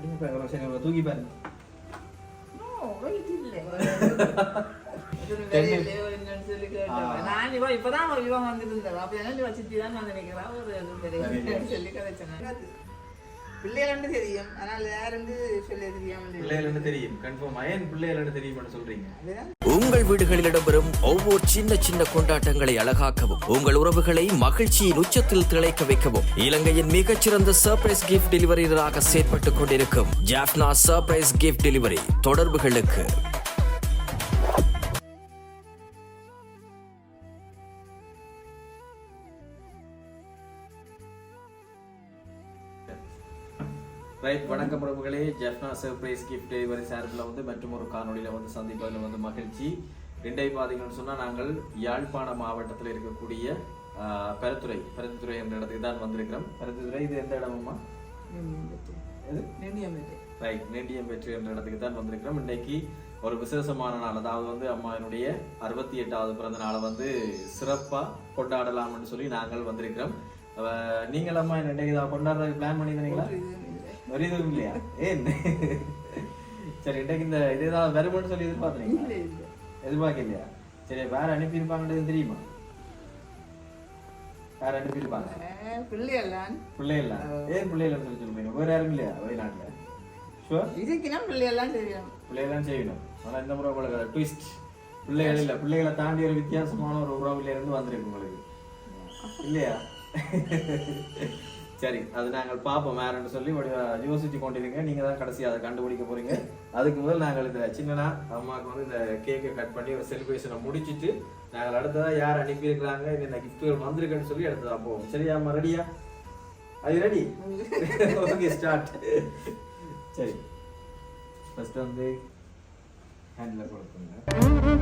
அப்படியே பாருங்க, சரி, ஒரு தூக்கி பாருங்க. நான் இவ இப்பதான் இவன் வந்திருந்தா. அப்ப என்ன சித்தி தான் வந்து நிக்கிறா. ஒரு சொல்லி கதைச்சேன். பிள்ளைகளு தெரியும். ஆனால் யாருன்னு சொல்ல தெரியாமல் பிள்ளைகள் தெரியும். கன்ஃபார்ம் ஏன் பிள்ளைகள் தெரியும் சொல்றீங்க? அதுதான். உங்கள் வீடுகளில் இடம்பெறும் ஒவ்வொரு சின்ன சின்ன கொண்டாட்டங்களை அழகாக்கவும் உங்கள் உறவுகளை மகிழ்ச்சியின் உச்சத்தில் திளைக்க வைக்கவும் இலங்கையின் மிகச்சிறந்த சர்ப்ரைஸ் கிஃப்ட் டெலிவரியராக செயற்பட்டுக் கொண்டிருக்கும் ஜாஃப்னா சர்ப்ரைஸ் கிஃப்ட் டெலிவரி தொடர்புகளுக்கு. ரைட் வணக்கம் உறவுகளே. ஜெஃப்னா சர்ப்ரைஸ் கிஃப்ட் டெலிவரி சார்பில் வந்து மற்றும் ஒரு காணொலியில் வந்து சந்திப்பதில் வந்து மகிழ்ச்சி. ரெண்டை பார்த்தீங்கன்னு சொன்னால் நாங்கள் யாழ்ப்பாண மாவட்டத்தில் இருக்கக்கூடிய பெருத்துறை பெருத்துறை என்ற இடத்துக்கு தான் வந்திருக்கிறோம். பெருத்துறை இது எந்த இடமும்மா? ரைட் நெண்டியம் வெற்றி என்ற இடத்துக்கு தான் வந்திருக்கிறோம். இன்னைக்கு ஒரு விசேஷமான நாள். அதாவது வந்து அம்மாவினுடைய அறுபத்தி எட்டாவது பிறந்த நாளை வந்து சிறப்பாக கொண்டாடலாம்னு சொல்லி நாங்கள் வந்திருக்கிறோம். நீங்கள் அம்மா இன்னைக்கு இதை கொண்டாடுறதுக்கு பிளான் பண்ணியிருந்தீங்களா? ஒரு இதுவும் இல்லையா ஏன்? சரி இன்னைக்கு இந்த இது ஏதாவது வருமானு சொல்லி எதிர்பார்த்தீங்களா எதிர்பார்க்கலையா? சரி வேற அனுப்பியிருப்பாங்கன்றது தெரியுமா? வேற அனுப்பியிருப்பாங்க? பிள்ளைகள்லாம் பிள்ளைகள் ஏன் பிள்ளைகள் சொல்லி சொல்லுவீங்க? வேற யாரும் இல்லையா வெளிநாட்டுல? ஷுவர் இதுக்குன்னா பிள்ளைகள்லாம் தெரியும். பிள்ளைகள்லாம் செய்யணும். ஆனா இந்த முறை உங்களுக்கு ட்விஸ்ட் பிள்ளைகள் இல்ல. பிள்ளைகளை தாண்டி ஒரு வித்தியாசமான ஒரு உறவுல இருந்து வந்திருக்கு உங்களுக்கு. இல்லையா? சரி அது நாங்கள் பார்ப்போம் வேறன்னு சொல்லி யோசிச்சு கொண்டிருங்க. நீங்க தான் கடைசி அதை கண்டுபிடிக்க போறீங்க. அதுக்கு முதல் நாங்கள் இந்த சின்னனா அம்மாவுக்கு வந்து இந்த கேக்கை கட் பண்ணி ஒரு செலிப்ரேஷனை முடிச்சிட்டு நாங்கள் அடுத்ததா யார் அனுப்பியிருக்கிறாங்க இந்த கிஃப்ட்கள் வந்திருக்குன்னு சொல்லி அடுத்ததா போவோம். சரியா அம்மா? ரெடியா அது ரெடி ஓகே ஸ்டார்ட் சரி. ஃபர்ஸ்ட் வந்து ஹேண்டில் கொடுத்துங்க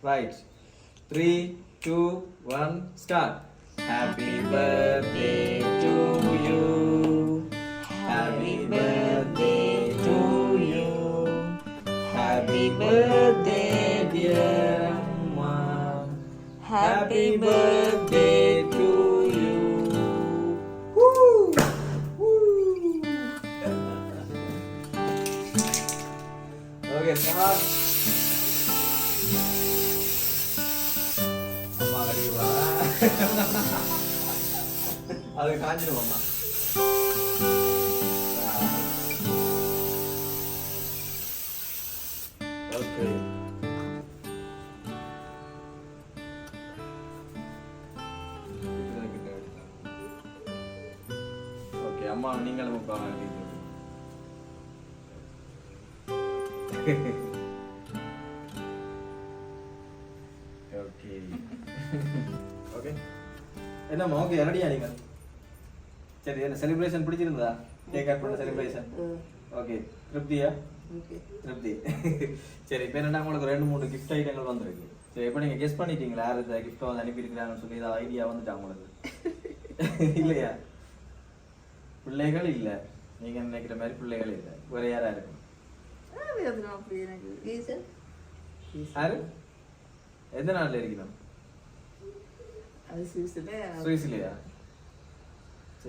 Right. Three, two, one, start. Happy birthday to you. Happy birthday to you. Happy birthday, dear Amma. Happy birthday. அம்மா ஓகே. ஓகே அம்மா நீங்களும் இப்போ ஓகே. ஓகே. என்னம்மா ஓகே ரெடியா நீங்க? சரி என்ன செலிப்ரேஷன் பிடிச்சிருந்ததா? கேக் கட் பண்ண செலிப்ரேஷன் ஓகே திருப்தியா? திருப்தி. சரி இப்போ என்னன்னா உங்களுக்கு ரெண்டு மூணு கிஃப்ட் ஐட்டங்கள் வந்திருக்கு. சரி இப்போ நீங்கள் கெஸ் பண்ணிட்டீங்களா? யார் இந்த கிஃப்ட்டை வந்து அனுப்பியிருக்கிறாங்கன்னு சொல்லி ஏதாவது ஐடியா வந்துட்டா உங்களுக்கு? இல்லையா? பிள்ளைகள் இல்லை. நீங்கள் நினைக்கிற மாதிரி பிள்ளைகள் இல்லை. வேற யாரா இருக்கும் எந்த நாட்டில் சுவிஸ்ல. சுவிஸ்லையா?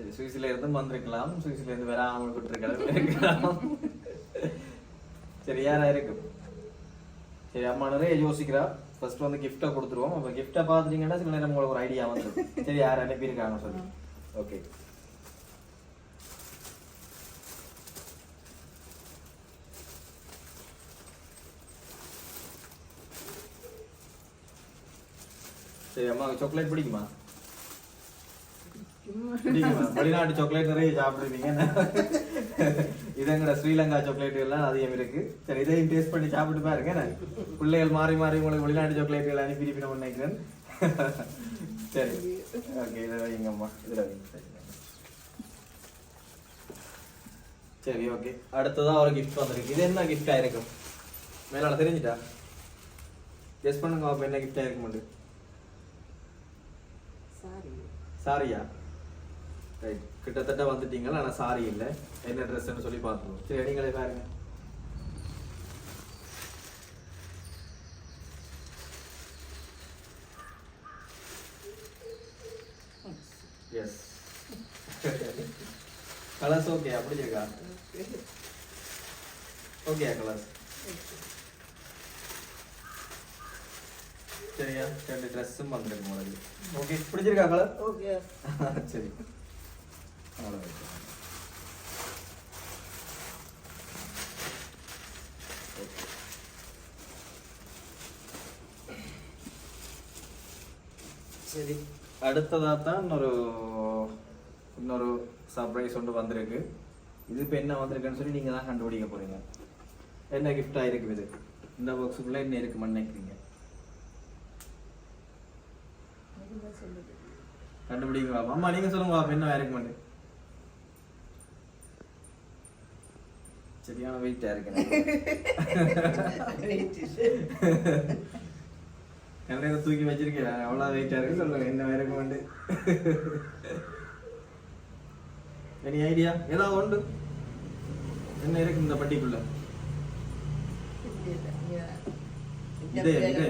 சரி சுவிஸ்ல இருந்து வந்திருக்கலாம். சுவிஸ்ல இருந்து வராமல் விட்டுருக்கலாம் இருக்கலாம் சரி யாரா இருக்கு சரி அம்மா நிறைய யோசிக்கிறா. ஃபர்ஸ்ட் வந்து கிஃப்ட்டை கொடுத்துருவோம். அப்போ கிஃப்ட்டை பார்த்துட்டீங்கன்னா சில நேரம் உங்களுக்கு ஒரு ஐடியா வந்துடும் சரி யார் அனுப்பியிருக்காங்க சொல்லி. ஓகே சரி அம்மா சாக்லேட் பிடிக்குமா? வெளிநாட்டு சாக்லேட் நிறைய சாப்பிடுவீங்க. இது எங்கட ஸ்ரீலங்கா சாக்லேட் எல்லாம் அதிகம் இருக்கு. சரி இதையும் டேஸ்ட் பண்ணி சாப்பிட்டு பாருங்க? பிள்ளைகள் மாறி மாறி உங்களுக்கு வெளிநாட்டு சாக்லேட் எல்லாம் அனுப்பி நினைக்கிறேன். சரி. ஓகே இதை வைங்கம்மா இதில் வைங்க. சரி. சரி ஓகே அடுத்ததா ஒரு கிஃப்ட் வந்திருக்கு. இது என்ன கிஃப்ட் ஆயிருக்கும்? மேலால தெரிஞ்சுட்டா? கெஸ் பண்ணுங்க அப்ப என்ன கிஃப்ட் ஆயிருக்கும் மட்டும் சாரி சாரியா ரைட் கிட்டத்தட்ட வந்துட்டீங்களா? ஆனா சாரி இல்ல. என்ன ட்ரெஸ்ன்னு சொல்லி பார்த்துருவோம். சரி நீங்களே பாருங்க. எஸ் கலர்ஸ் ஓகே அப்படி இருக்கா? ஓகே கலர்ஸ் சரியா? ரெண்டு ட்ரெஸ்ஸும் வந்துருக்கு உங்களுக்கு ஓகே பிடிச்சிருக்கா கலர் ஓகே சரி. சரி அடுத்ததாக தான் இன்னொரு இன்னொரு சர்ப்ரைஸ் ஒன்று வந்திருக்கு. இது இப்போ என்ன வந்திருக்குன்னு சொல்லி நீங்கள் தான் கண்டுபிடிக்க போறீங்க. என்ன கிஃப்டாக இருக்கு இது? இந்த பாக்ஸுக்குள்ளே என்ன இருக்குமான்னு நினைக்கிறீங்க பாப்பா அம்மா நீங்க சொல்லுங்க பாப்பா என்ன இருக்கு சரியான வெயிட்டா இருக்கு என்ன தூக்கி வச்சிருக்கேன் அவ்வளவு வெயிட்டா இருக்கு சொல்லுங்க. என்ன இருக்கு மாட்டு எனி ஐடியா ஏதாவது உண்டு? என்ன இருக்கு இந்த பட்டிக்குள்ள? இதே, இதே.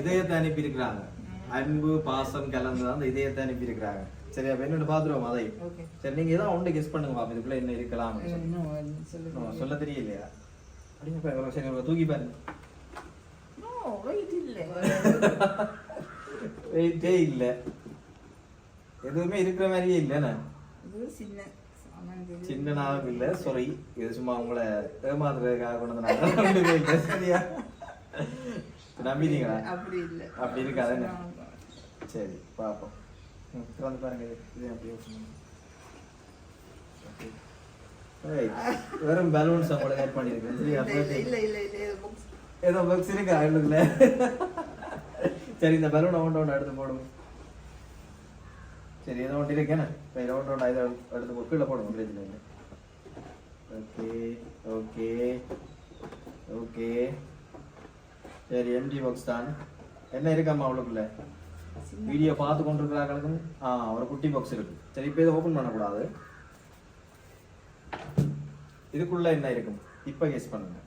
இதயத்தை அனுப்பி இருக்கிறாங்க அன்பு பாசம் கலந்து அந்த இதயத்தை அனுப்பி இருக்கிறாங்க சரி அப்ப என்னோட பாத்துருவோம் அதை. சரி நீங்க ஏதாவது ஒன்று கெஸ் பண்ணுங்க பாப்பா இதுக்குள்ள என்ன இருக்கலாம் சொல்ல தெரியலையா? அப்படிங்க சரி ஒரு தூக்கி பாருங்க. வெயிட்டே இல்ல. எதுவுமே இருக்கிற மாதிரியே இல்லைண்ணே இது சின்ன சாமான். தெரியுது. சின்ன நாளும் இல்ல சாரி இது சும்மா உங்களை ஏமாத்துறதுக்காக கொண்டு வந்தாங்க சரியா? நம்பிட்டீங்களா? அப்படி இருக்காதுன்னு சரி பாப்போம். ம், திறந்து பாருங்க இது இது அப்படியே. வெறும் பலூன்ஸ் இல்ல இது box. ஏதோ பக்ஸ் இருக்கா? இல்லைங்களே சரி இந்த பலூன் ஒன்று ஒன்று எடுத்து போடுங்க. சரி ஏதோ ஒன்று இருக்கேண்ணே ஒன்று ஒன்று இதை எடுத்து போ கீழே போடுங்க இல்லை ஓகே ஓகே ஓகே சரி எம்டி பாக்ஸ் தான். என்ன இருக்காம்மா அவளுக்குள்ள வீடியோ பார்த்து கொண்டிருக்கிறாங்களுக்கும் ஆ ஒரு குட்டி பாக்ஸ் இருக்கு சரி இப்போ இதை ஓப்பன் பண்ணக்கூடாது. இதுக்குள்ள என்ன இருக்கும்? இப்போ கெஸ் பண்ணுங்க.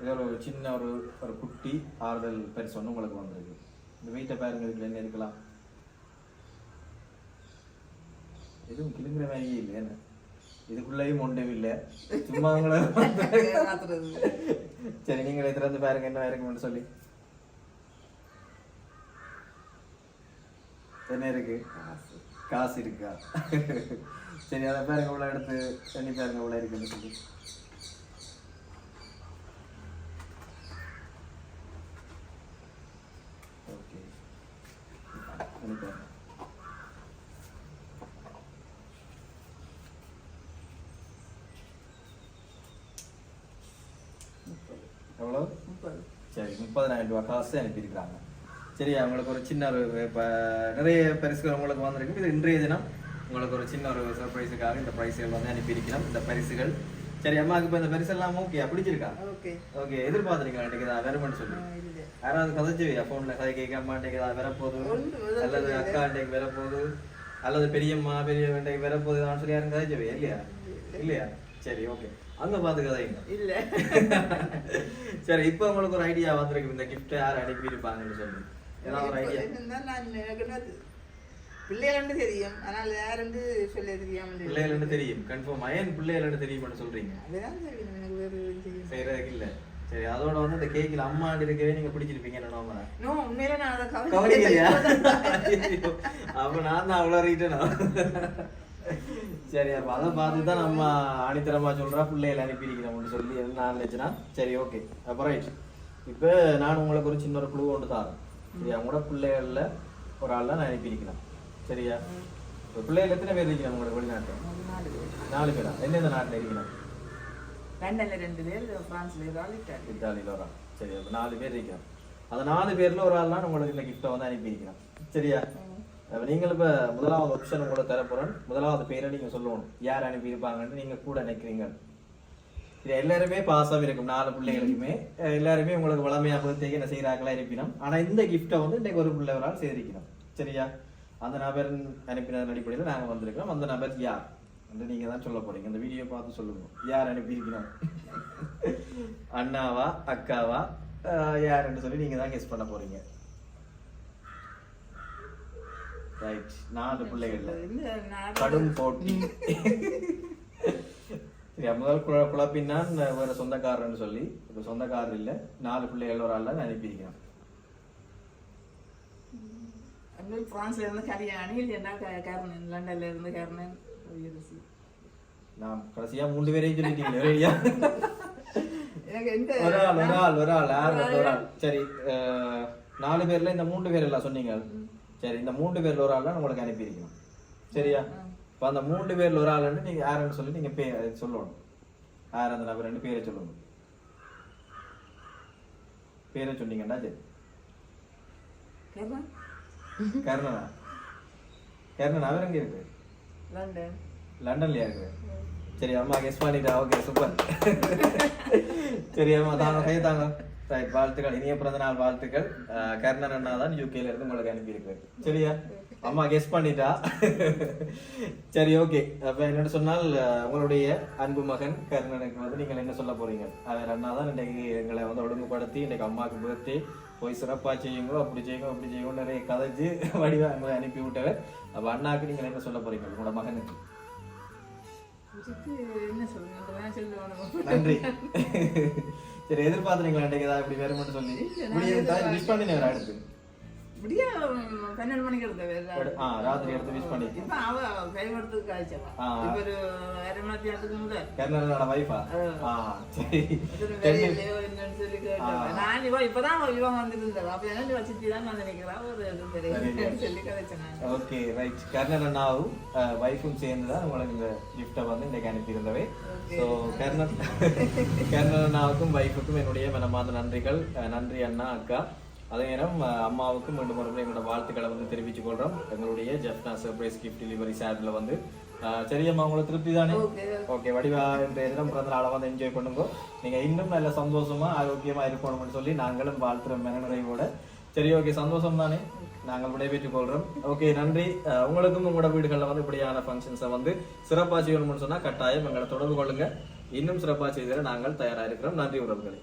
இது ஒரு சின்ன ஒரு ஒரு குட்டி ஆறுதல் பரிசு ஒன்று உங்களுக்கு வந்திருக்கு. இந்த வீட்டை பாருங்க இதுக்குள்ள என்ன இருக்கலாம்? எதுவும் கிளுங்குற மாதிரியே இல்லை என்ன? இதுக்குள்ளேயும் ஒன்றும் இல்லை. சும்மா உங்களை. சரி நீங்களே திறந்து பாருங்க என்ன இருக்கும்னு சொல்லி. என்ன இருக்கு? காசு. இருக்கா? சரி அதை பாருங்க இவ்வளோ எடுத்து தண்ணி பாருங்க இவ்வளோ இருக்குன்னு சொல்லி ஓகே. தண்ணி பாருங்க. எவ்வளோ முப்பது. சரி முப்பதாயிரம் ரூபாய் காசு அனுப்பியிருக்கிறாங்க. சரி உங்களுக்கு ஒரு சின்ன ஒரு இப்போ நிறைய பரிசுகள் உங்களுக்கு வந்திருக்கு. இது இன்றைய தினம் உங்களுக்கு ஒரு சின்ன ஒரு சர்ப்ரைஸுக்காக இந்த பரிசுகள் வந்து அனுப்பியிருக்கிறோம் இந்த பரிசுகள். சரி அம்மாவுக்கு இப்போ இந்த பரிசெல்லாம் ஓகே பிடிச்சிருக்கா? ஓகே. ஓகே எதிர்பார்த்துருக்கீங்களா? எனக்கு இதை வருமானு சொல்லி. யாராவது கதைச்சுவியா ஃபோனில் கதை கேட்க ஏதாவது வரப்போகுது? அல்லது. அக்கா அண்டைக்கு வரப்போகுது? அல்லது பெரியம்மா பெரிய வேண்டைக்கு வரப்போகுது சொல்லி யாரும் கதைச்சுவியா இல்லையா? இல்லையா? சரி ஓகே அங்க பார்த்து கதைங்க இல்ல. சரி இப்போ உங்களுக்கு ஒரு ஐடியா வந்திருக்கு. இந்த gift யார் அனுப்பியிருப்பாங்கன்னு சொல்லி. ஏதாவது ஒரு ஐடியா நான் எனக்கு என்ன தெரியும். ஆனால் சொல்ல தெரியாமல் தெரியும். கன்ஃபார்ம் ஏன் பிள்ளைகள்னு தெரியும்னு சொல்றீங்க? அதுதான் தெரியும். எனக்கு வேறு தெரியும். செய்யறதுக்கு இல்ல. சரி அதோட வந்து இந்த கேக்கில் அம்மா இருக்கவே நீங்க நம்புறேன் நோ உண்மையில நான் அதை கவனிக்கலையா? கவனிக்கலையா அப்ப நான் தான் அவ்வளோ ரீட்டனா சரி அப்ப அதை பார்த்து தான் நம்ம ஆணித்தரமா சொல்றா பிள்ளைகளை அனுப்பியிருக்கிறோம்னு சொல்லி நான் நினைச்சுனா? சரி ஓகே அப்போ ரைட் இப்போ நான் உங்களுக்கு ஒரு சின்ன ஒரு குழு கொண்டு தரேன். சரியா உங்களோட பிள்ளைகள்ல ஒரு ஆள் தான் நான் அனுப்பியிருக்கிறேன் சரியா? இப்போ பிள்ளைகள் எத்தனை பேர் இருக்கிறாங்க உங்களுக்கு வெளிநாட்டில்? நாலு பேர்? எந்தெந்த நாட்டில் இருக்கிறாங்க? லண்டன்ல ரெண்டு பேர் பிரான்ஸ்ல ஒரு ஆள் இத்தாலியில் ஒரு ஆள். சரி அப்போ நாலு பேர் இருக்கிறோம் அந்த நாலு பேர்ல ஒரு ஆள் தான் உங்களுக்கு இந்த கிஃப்ட்டை வந்து அனுப்பியிருக்கிறேன் சரியா? அப்ப நீங்கள் இப்போ முதலாவது ஆப்ஷன் உங்களுக்கு தரப்போறேன் முதலாவது பேரை நீங்க சொல்லணும். யார் அனுப்பியிருப்பாங்கன்னு நீங்க கூட நினைக்கிறீங்க. இது எல்லாருமே பாசம் இருக்கும் நாலு பிள்ளைகளுக்குமே. எல்லாருமே உங்களுக்கு வளமையா பர்த்டேக்கு என்ன செய்யறாங்களா இருப்பினோம். ஆனா இந்த கிஃப்ட்டை வந்து இன்னைக்கு ஒரு பிள்ளை ஒரு ஆள் செய்திருக்கணும் சரியா? அந்த நபர் அனுப்பினதன் அடிப்படையில் நாங்க வந்திருக்கிறோம். அந்த நபர் யார்? என்று நீங்க தான் சொல்ல போறீங்க. இந்த வீடியோ பார்த்து சொல்லுங்க. யார் அனுப்பியிருக்கிறோம்? அண்ணாவா அக்காவா? யாருன்னு சொல்லி நீங்க தான் கெஸ் பண்ண போறீங்க. ரைட் நாலு பிள்ளைகள்ல. கடும் போட்டி. முதல் குழ குழப்பினான் வேற சொந்தக்காரன்னு சொல்லி. இப்ப சொந்தக்காரர் இல்ல. நாலு பிள்ளைகள் ஒரு ஆள் அனுப்பியிருக்கிறேன் பிரான்ஸ்ல இருந்து கல்யாணி இல்லைன்னா க- கர்ணன் லண்டன்ல இருந்து கர்ணன் உயர்சி நான் கடைசியா மூணு பேரையும் சொல்லிட்டீங்க ஒரு ஆள் ஒரு ஆள் ஒரு ஆள் ஒரு ஆள். சரி நாலு பேர்ல இந்த மூன்று பேர் எல்லாம் சொன்னீங்க. சரி இந்த மூன்று பேர்ல ஒரு ஆள் உங்களுக்கு அனுப்பியிருக்கணும் சரியா? இப்ப அந்த மூன்று பேர்ல ஒரு ஆள் நீங்க யாருன்னு சொல்லி நீங்க பேர் சொல்லணும். யார் அந்த நபர்? ரெண்டு பேரை சொல்லணும். பேரை சொன்னீங்கன்னா சரி. கர்ணனா? கர்ணன் அவர் எங்க இருக்கு? லண்டன். லண்டன்லயா இருக்கு? சரி அம்மா கெஸ் பண்ணிட்டா ஓகே சூப்பர் சரி அம்மா தாங்க கை தாங்க. ரைட் வாழ்த்துக்கள். இனிய பிறந்த நாள் வாழ்த்துக்கள் கர்ணன் அண்ணா தான் யூகேல இருந்து உங்களுக்கு அனுப்பியிருக்கு சரியா? அம்மா கெஸ் பண்ணிட்டா? சரி ஓகே அப்ப என்னன்னு சொன்னால் உங்களுடைய அன்பு மகன் கர்ணனுக்கு வந்து நீங்கள் என்ன சொல்ல போறீங்க? அவர் அண்ணா தான் இன்னைக்கு எங்களை வந்து ஒழுங்குபடுத்தி இன்னைக்கு அம்மாவுக்கு பர்த்டே போய் சிறப்பா செய்யுங்க அப்படி செய்யுங்க அப்படி செய்யுங்க நிறைய கதைச்சு வடிவா எங்களை அனுப்பி விட்டவர் அப்ப அண்ணாக்கு நீங்கள் என்ன சொல்ல போறீங்க? உங்களோட மகனுக்கு. என்ன சொல்லுங்க? நன்றி. சரி ஏதாவது இப்படி வேற மட்டும் சொல்லி விஷ் பண்ணினேன் அடுத்து பன்னெண்டு மணிக்கு எடுத்த ஆ ராத்திரி எடுத்து விஷ் பண்ணி இப்ப அவ கைவரத்துக்கு காய்ச்சவா. ஆ. இப்ப ஒரு அரை மணி நேரத்துக்கு முதல் கர்ணனோட வைஃபா ஆ? சரி. வெளியிலயோ என்னன்னு சொல்லி கேட்டவ. நான் இவன் வந்துட்டு இருந்தா அப்ப என்ன வச்சுட்டு தான் வந்து நிக்கிறா ஒரு இது தெரியும் சொல்லி கதைச்சேன் நான். ஓகே ரைட் கர்ணன் அண்ணாவும் வைஃபும் சேர்ந்து தான் உங்களுக்கு இந்த கிஃப்டை வந்து இன்னைக்கு அனுப்பியிருந்தவை. ஸோ கர்ணன் கர்ணன் அண்ணாவுக்கும் வைஃபுக்கும் என்னுடைய மனமார்ந்த நன்றிகள். நன்றி அண்ணா அக்கா. அதே நேரம் அம்மாவுக்கும் மீண்டும் ஒரு முறை எங்களோட வாழ்த்துக்களை வந்து தெரிவித்துக் கொள்றோம். எங்களுடைய ஜெஃப்னா சர்ப்ரைஸ் கிஃப்ட் டெலிவரி சார்பில் வந்து சரியம்மா உங்களுக்கு திருப்தி தானே. ஓகே. வடிவா இன்றைய தினம் பிறந்த நாளை வந்து என்ஜாய் பண்ணுங்க. நீங்க இன்னும் நல்ல சந்தோஷமா ஆரோக்கியமா இருக்கணும்னு சொல்லி நாங்களும் வாழ்த்துறோம் மனநிறைவோட. சரி ஓகே சந்தோஷம் தானே? நாங்கள் விடைபெற்றுக் கொள்றோம். ஓகே நன்றி. உங்களுக்கும் உங்களோட வீடுகளில் வந்து இப்படியான ஃபங்க்ஷன்ஸை வந்து சிறப்பாக செய்யணும்னு சொன்னா கட்டாயம் எங்களை தொடர்பு கொள்ளுங்க. இன்னும் சிறப்பாக செய்திட நாங்கள் தயாரா இருக்கிறோம். நன்றி உறவுகளே.